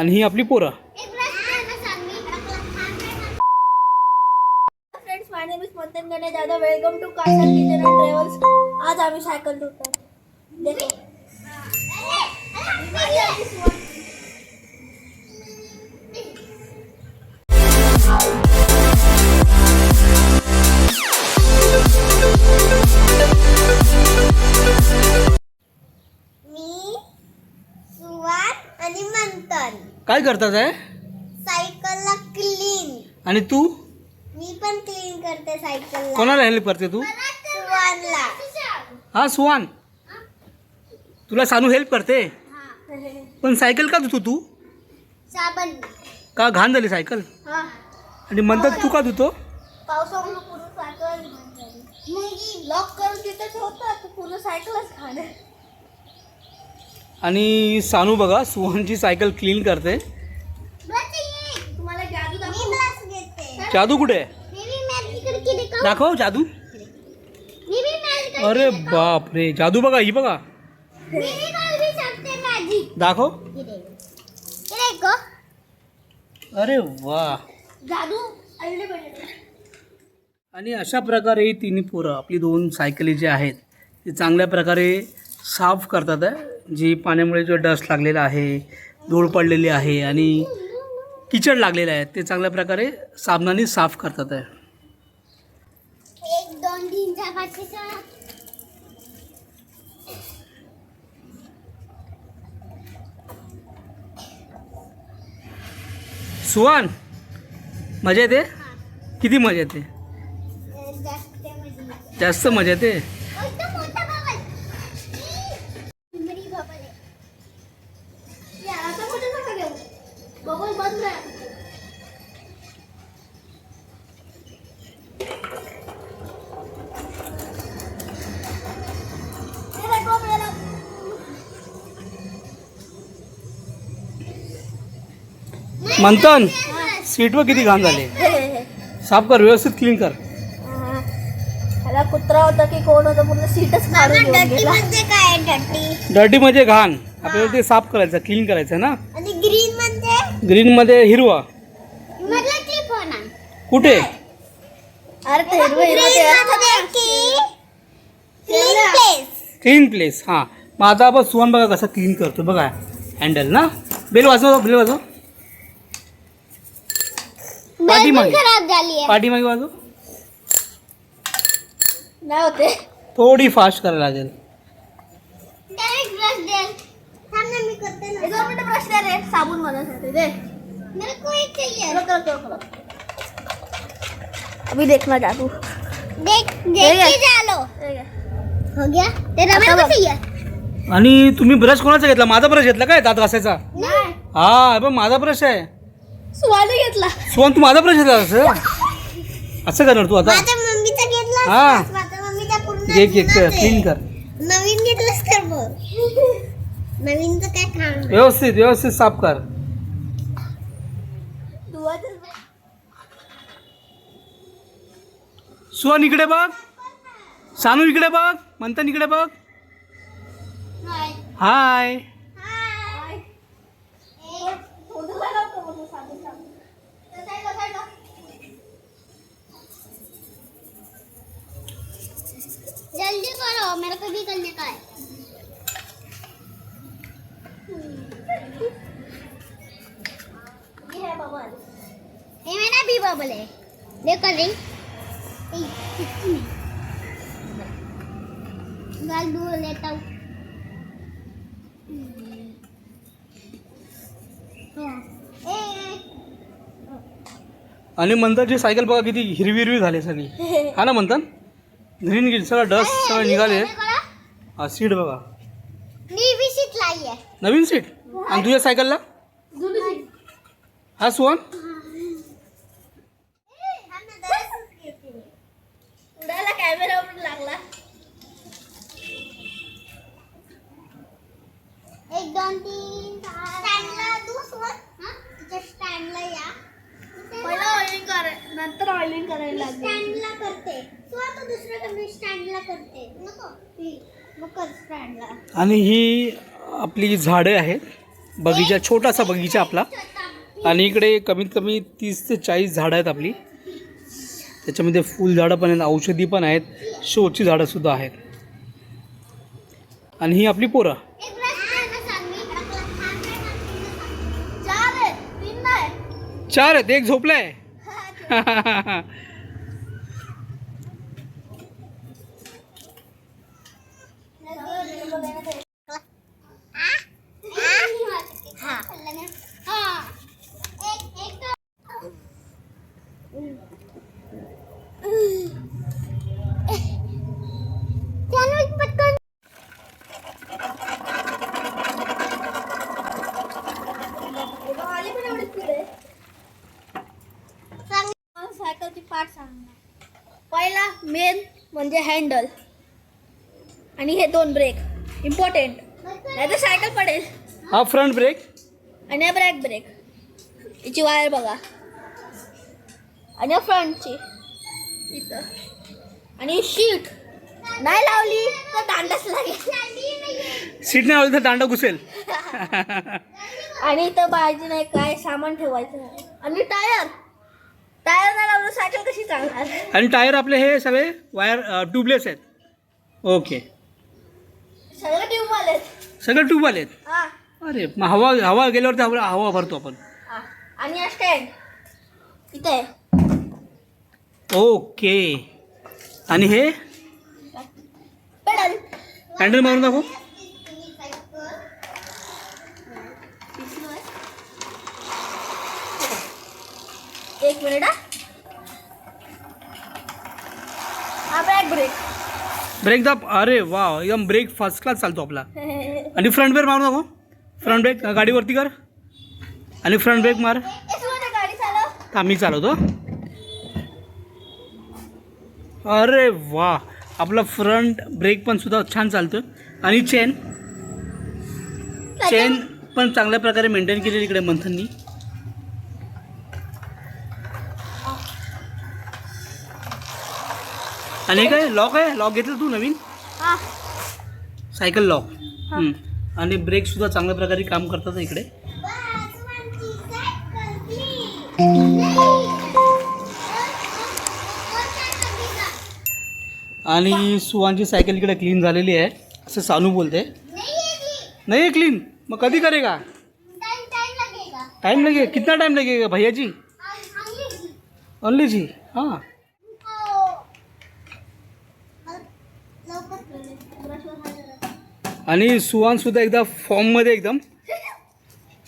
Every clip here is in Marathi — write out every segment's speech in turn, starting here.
आणि ही आपली पोरं. Friends my name is Manthan Ganesh Jadhav welcome to castle kitchen and travels आज आम्ही सायकल धुतो काय करतात आहे सायकलला क्लीन आणि तू? मी पण क्लीन करते सायकलला. कोणाला हेल्प करते तू? सुवानला हा सुहान. तुला सानू हेल्प करते? पण सायकल का धुतो तू? साबण. का घाण झाली सायकल? हा. आणि म्हणतात तू का धुतो? पावसामुळे पूर्ण सायकल लॉक करून तिथेच होतं तर पूर्ण सायकलच खाणे आणि सानू बघा सुहानची सायकल क्लीन करते. तुम्हाला जादू दाखवू? मी घेते. जादू कुठे? दाखव जादू. मी बी मॅजिक अरे बाप रे जादू बघा ही बघा. दाखव. अरे वा. आणि अशा प्रकारे ही तिन्ही पोरं आपली दोन सायकली जे आहेत ते चांगल्या प्रकारे साफ करतात आहे जी पाण्यामुळे जो डस्ट लागलेला आहे धूळ पडलेली आहे आणि किचड लागलेलं आहे ते चांगल्या प्रकारे साबणाने साफ करतात आहे. सुहान मजा येते? किती मजा येते. जास्त मजा येते? मंथन सीटवर किती घाण झाले? साफ कर व्यवस्थित क्लीन कर. ह्याला कुत्रा होता की कोण होतं पूर्ण सीटच काढून घेऊन डटी गेला. म्हणजे काय डर्टी म्हणजे घाण. आपल्याला ते साफ करायचं क्लीन करायचं ना? आणि ग्रीन म्हणजे ग्रीनमध्ये हिरवा. क्लिप होणार कुठे? अरे ते हिरवं हिरवं ते की? क्लीन प्लेस क्लीन प्लेस हां. मग आता आपण सुहान बघा कसं क्लीन करतो. बघा हँडल ना. बेल वाजव बेल वाजव. पाठीमागे. खराब झाली आहे पाठीमागे वाजव नाही होते। थोडी फास्ट करायला लागेल डायरेक्ट ब्रश दे। थांब ना मी करते ना। एक दोन मिनिटं रे बनवण्यासाठी दे। मेरे को एक चाहिए। करो, करो, करो, करो. अभी देखना जादू। देख देख? के है। गया? तेरा आता मेरे को बघ. चाहिए? आणि तुम्ही ब्रश कोणाचा घेतला? माझा ब्रश घेतला काय? दात घासायचा? नाही। हा पण माझा ब्रश आहे. सुवाने घेतला. सुहान तू माझा ब्रश घेतला असं असं करणार तू आता? माझ्या मम्मीचा घेतला हा. असतास, माझ्या मम्मीचा पूर्ण घे घे जुनाच आहे. क्लीन कर. नवीन घेतलंस नवीनचं काय काम व्यवस्थित व्यवस्थित साफ कर. सुहान इकडे बघ. सानू इकडे बघ. मंथन इकडे बघ. हाय जल्दी करो मेरे को भी करने का है। ये है बबल ये मेरा भी बबल है। देखो में? गाल दूर लेता हूँ। आणि मंथनची सायकल बघा किती हिरवी हिरवी झाली सगळी. हा ना मंथन? ग्रीन ग्रीन सगळं डस्ट सगळं निघाले. हा सीट बघा. नीवी शीट लाई है नवीन सीट? आणि तुझ्या सायकलला? हा एक दोन तीन स्टँडला दुसरं हा? तिच्या स्टँडला या. पहिलं ऑइलिंग कर नंतर ऑइलिंग करायला लागेल. स्टँडला करते. तू आता स्टँडला करते. नको. ती मग कर स्टँडला. आणि ही आपली झाडे आहेत बगीचा छोटासा बगीचा आपला. आणि इकडे कमीत कमी तीस ते चाळीस झाडं आहेत आपली. त्याच्यामध्ये फुलझाडं पण आहेत औषधी पण आहेत शोची झाडंसुद्धा आहेत. आणि ही आपली पोरं. चार आहेत एक झोपलाय पटकन आली पण एवढी स्पीड आहे सांग मला सायकलची पार्ट सांगणार पहिला मेन म्हणजे हँडल आणि हे दोन ब्रेक इम्पॉर्टंट नाही तर सायकल पडेल. हा फ्रंट ब्रेक आणि हा ब्रॅक ब्रेक याची वायर बघा. आणि फ्रंटची इथं. आणि शीट नाही लावली तर दांडाच लागेल. सीट नाही लावली तर दांडा घुसेल. आणि इथं पाहिजे नाही काय सामान ठेवायचं. आणि टायर टायर नाही लावलं सायकल कशी चालणार? आणि टायर आपले हे सगळे वायर ट्यूबलेस आहेत. ओके. सगळं ट्यूब आलेत सगळे ट्यूब आले आहेत? हा. अरे मग हवा हवा गेल्यावरती हवा हवा भरतो आपण. आणि हा स्टँड इथे. आहे. ओके. आणि हे? पेडल. हँडल मारून दाखव? एक मिनिट ब्रेक ब्रेक दाब अरे वा एकदम ब्रेक फर्स्ट क्लास चालतो आपला. आणि फ्रंट ब्रेक मारून दाखव फ्रंट ब्रेक गाडीवरती कर. आणि फ्रंट ब्रेक मार. मी चालवतो. अरे वा आपला फ्रंट ब्रेक पण सुद्धा छान चालतो आणि चेन चेन पण चांगल्या प्रकारे मेंटेन केलेली इकडे मंथननी. आणि हे काय? लॉक आहे? लॉक घेतलं तू नवीन? हा. सायकल लॉक आणि ब्रेक सुद्धा चांगल्या प्रकारे काम करतात इकडे. आणि सुवांची सायकल इकडे क्लीन झालेली आहे. असं सानू बोलते. नहीं है क्लीन मग कधी करेगा? टाइम लगे कितना टाइम लगेगा भैया जी. ओनली जी. हाँ. आणि सुवान सुद्धा एकदा फॉर्ममध्ये एकदम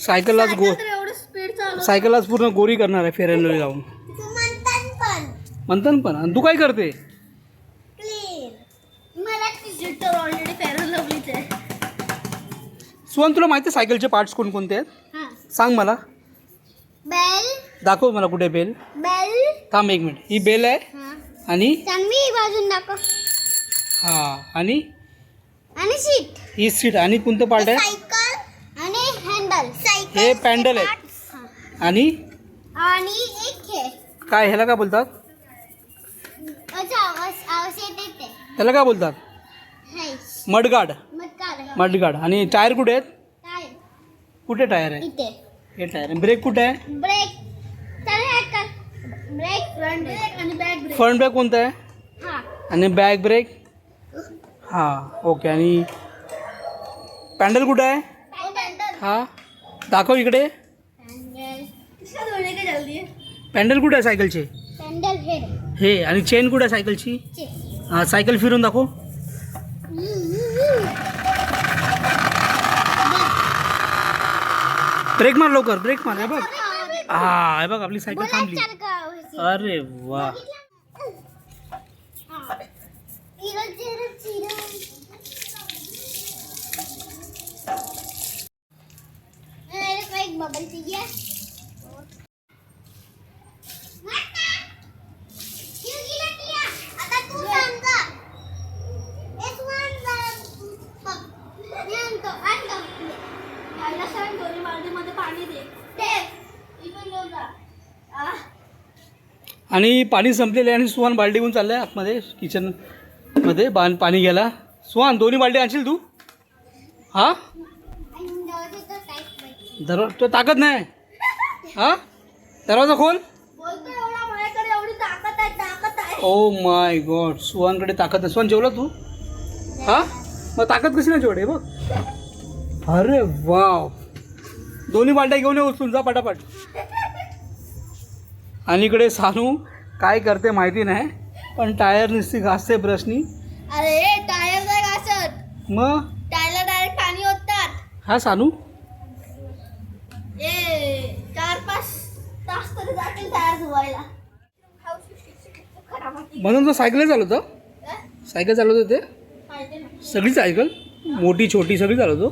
सायकललाच गो एवढं स्पीड चालव सायकललाच पूर्ण गोरी करणार आहे फेअर अँड लवली लावून. म्हणतात ना पण. आणि तू काय करते? सुवान तुला माहिती आहे सायकलचे पार्ट्स कोणकोणते आहेत? सांग मला. बेल दाखव मला कुठे बेल बेल थांब एक मिनिट ही बेल आहे आणि बाजून दाखव. हां. आणि आणि सीट. ही सीट. आणि कोणतं पार्ट आहे? सायकल आणि हँडल सायकल हे पॅन्डल आहे. आणि आणि? एक हे. काय ह्याला काय बोलतात? अच्छा आवाज आवाज येत त्याला काय बोलतात? हाय मडगाड. मग काय मडगाड. आणि टायर कुठे आहेत? काय कुठे टायर आहे? इथे. हे टायर ब्रेक कुठे आहे? ब्रेक. चल हॅक कर ब्रेक फ्रंट ब्रेक आणि बॅक ब्रेक. फ्रंट ब्रेक कोणता आहे? हा. आणि बॅक ब्रेक? हां ओके. आणि पॅन्डल कुठं आहे? हां दाखव इकडे. पॅन्डल कुठं आहे सायकलचे? हे आणि चेन कुठं आहे सायकलची? हां सायकल फिरून दाखव. ब्रेक मार लवकर ब्रेक मार. हे बघ. हा हे बघ आपली सायकल थांबली. अरे वा चिरो चिरो चिरो मेरे को एक बबल चाहिए क्यों गिला किया आता तू सांग एक वन मी आणतो आणतो आईला सांग दोन्ही बाल्टीमध्ये पाणी दे ते इथून घेऊन जा आ, आणि पाणी संपलेलं आहे आणि सुहान बाल्टी घेऊन चाललाय आतमध्ये किचनमध्ये बाण पाणी घ्यायला. सुहान दोन्ही बाल्टी आणशील तू? हा? तो दरवा तो ताकद नाही. हा? दरवाजा खोल. ओ माय गॉड सुहानकडे ताकद नाही सुहान जेवला तू? हां? मग ताकद कशी नाही जेवढे बघ. अरे वाव. दोन्ही बालड्या घेऊन ये उचलून जा पटापट. आणि इकडे सानू काय करते माहिती नाही पण टायर नुसती घासते ब्रशनी अरे टायर नाही घासत. मग? टायरला डायरेक्ट पाणी ओततात. हा सानू? ए चार पाच तास तरी जातील टायर धुवायला. म्हणून तो सायकल चालवतो? सायकल चालवतो ते? सगळी सायकल? मोठी छोटी सगळी चालवतो?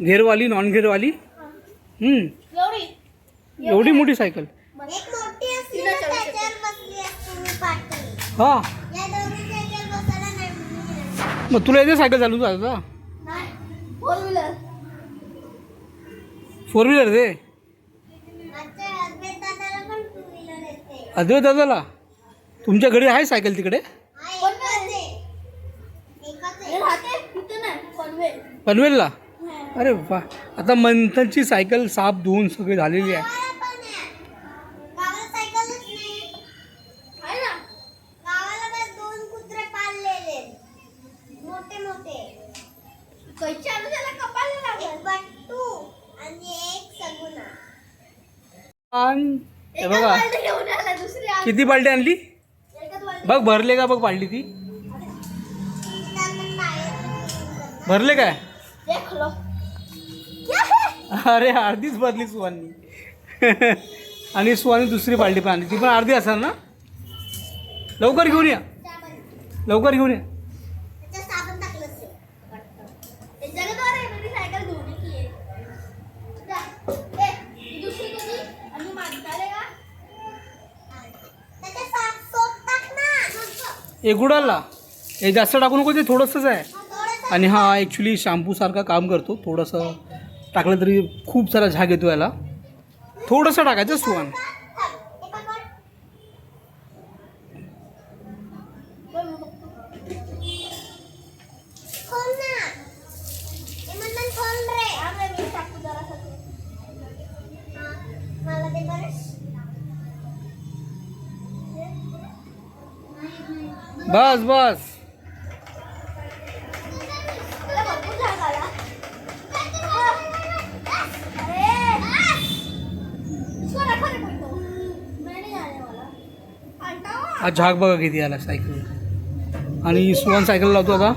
घेरवाली नॉन घेरवाली एवढी? मोठी सायकल एक मोठी असली ना त्याच्यावर बसली असते मी पाठी हा. मग तुला येते सायकल चालवतो आता? फोर व्हीलर फोर व्हीलर ते? अद्वैत दादाला? तुमच्या घरी आहे सायकल तिकडे? पनवेलला? अरे वा. आता मंथनची सायकल साफ धुवून सगळी झालेली आहे. गावाला सायकलच नाही आहे ना गावाला बस दोन कुत्रे पाळलेले मोठे मोठे कैची आणून त्याला कपायला एक लागल बट्टू आणि एक सगुना आणि हे एकच बघा बालटी घेऊन आला दुसरी आण. किती बाल्टी आणली? एकच बघ भरले का बघ बाल्टी ती? भरले काय? देख लो अरे अर्धीच भरली सुहाननी आणि सुहानी दुसरी बाल्टी पण आणली. ती पण अर्धी असेल ना? लवकर घेऊन या. लवकर घेऊन या त्याच्यात साबण टाकलं असेल जगद्वारे मेरी सायकल धोने की है जा, ए, ही दुसरी तुझी आणि माझी चालेल का त्याच्यात सा- सोप टाक ना एक उडाला हे जास्त टाकू नको ते थोडंसंच आहे. आणि हा ॲक्च्युली शॅम्पूसारखा काम करतो. थोडंसं टाकलं तरी खूप सारा झाग येतो याला. थोडंसं टाकायचं सुवान बस बस. हा झाक बघा किती आला सायकल. आणि सुहान सायकल लावतो आता.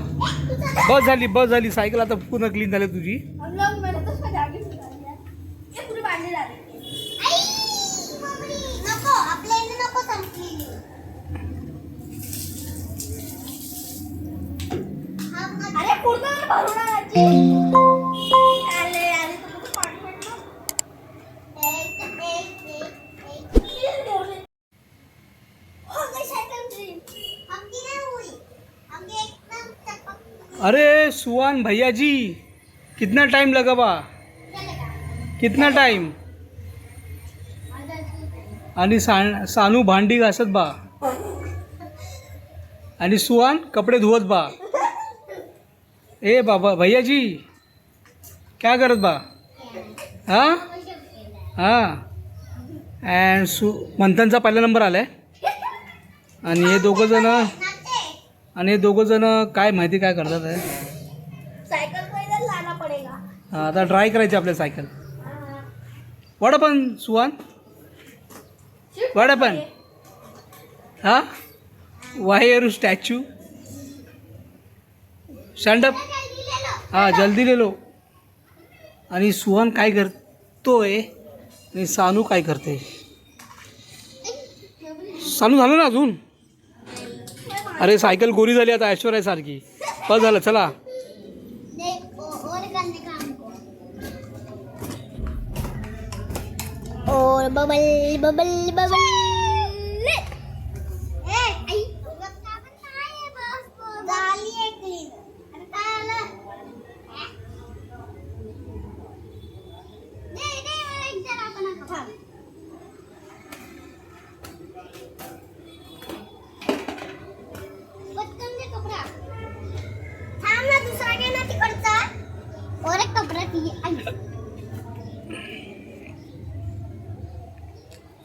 बस झाली बस झाली. सायकल आता पूर्ण क्लीन झाली तुझी. अरे सुहान भैया जी कितना टाइम लगा बा? कितना टाइम आणि सा सानू भांडी घासत बा. आणि सुहान कपडे धुवत बा. ए बाबा भैया जी क्या करत बा? हा? हा. अँड सु मंथनचा पहिला नंबर आला आहे आणि हे दोघं जण नाचते आणि हे दोघं जण काय माहिती काय करतात आहे हा, आता ट्राय करायची आपल्या सायकल. वाडा पण सुहान. वाडा पण. हा? Y R statue. स्टँडअप हा जल्दी ले लो. आणि सुहान काय करतोय आणि सानू काय करते सानू झालं ना अजून? अरे सायकल गोरी झाली आता ऐश्वर्या सारखी. बस झालं चला. और बबल बबल बबल.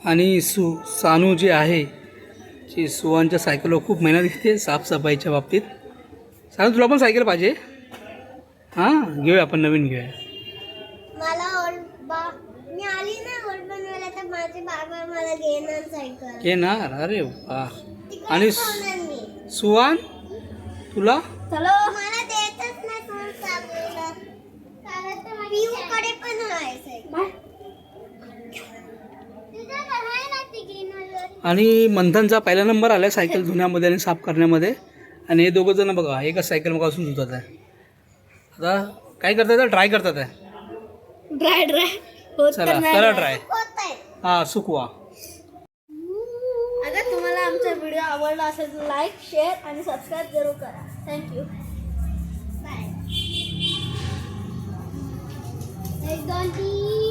आणि सु सानू जे आहे जी सुवानच्या सायकलवर खूप मेहनत घेते साफसफाईच्या बाबतीत. सानू तुला पण सायकल पाहिजे? हां घेऊया आपण नवीन घेऊया. घेणार सायकल. घेणार? अरे वा. आणि सुवान तुला? पण आहे सायकल तुझ्याकडे आहे ना ती घेणार आणि मंथनचा पहिला नंबर आला आहे सायकल धुण्यामध्ये आणि साफ करण्यामध्ये. आणि हे दोघं जण बघा एकच सायकल मग असून धुतात आहे आता काय करतात ट्राय करतात आहे ड्राय ड्राय होत तर चला नाही. करा. ट्राय हां सुकवा. अगर तुम्हाला आमचा व्हिडिओ आवडला असेल तर लाईक शेअर आणि सबस्क्राईब जरूर करा. थँक्यू बाय एक दोन तीन.